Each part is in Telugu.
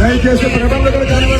దయచేసి ప్రబంధకులు కనబడాలి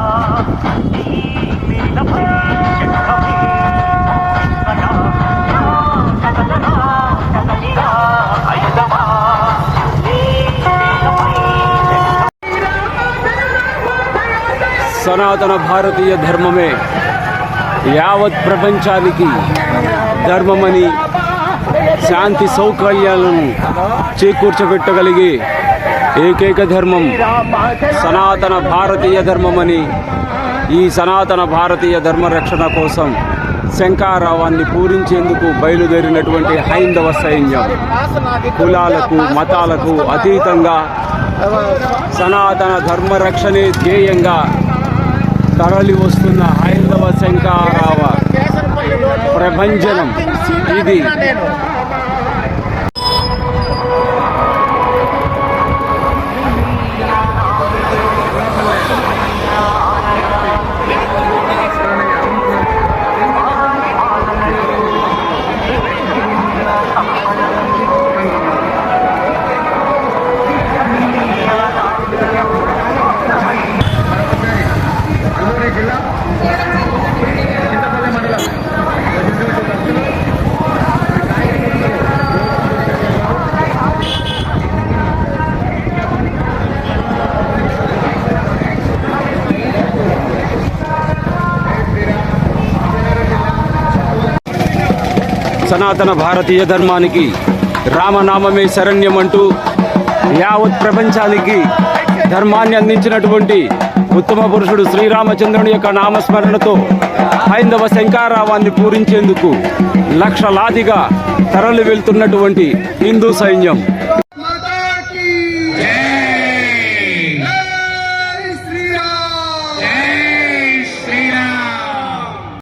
సనాతన భారతీయ ధర్మమే యావత్ ప్రపంచానికి ధర్మమని శాంతి సౌకర్యాలను చేకూర్చబెట్టగలిగే ఏకైక ధర్మం సనాతన భారతీయ ధర్మమని ఈ సనాతన భారతీయ ధర్మ రక్షణ కోసం శంకారావాన్ని పూరించేందుకు బయలుదేరినటువంటి హైందవ సైన్యం కులాలకు మతాలకు అతీతంగా సనాతన ధర్మ రక్షణే ధ్యేయంగా తరలి వస్తున్న హైందవ శంకారావ ప్రభంజనం ఇది. సనాతన భారతీయ ధర్మానికి రామనామమే శరణ్యం అంటూ యావత్ ప్రపంచానికి ధర్మాన్ని అందించినటువంటి ఉత్తమ పురుషుడు శ్రీరామచంద్రుని యొక్క నామస్మరణతో హైందవ శంకారావాన్ని పూరించేందుకు లక్షలాదిగా తరలి వెళ్తున్నటువంటి హిందూ సైన్యం.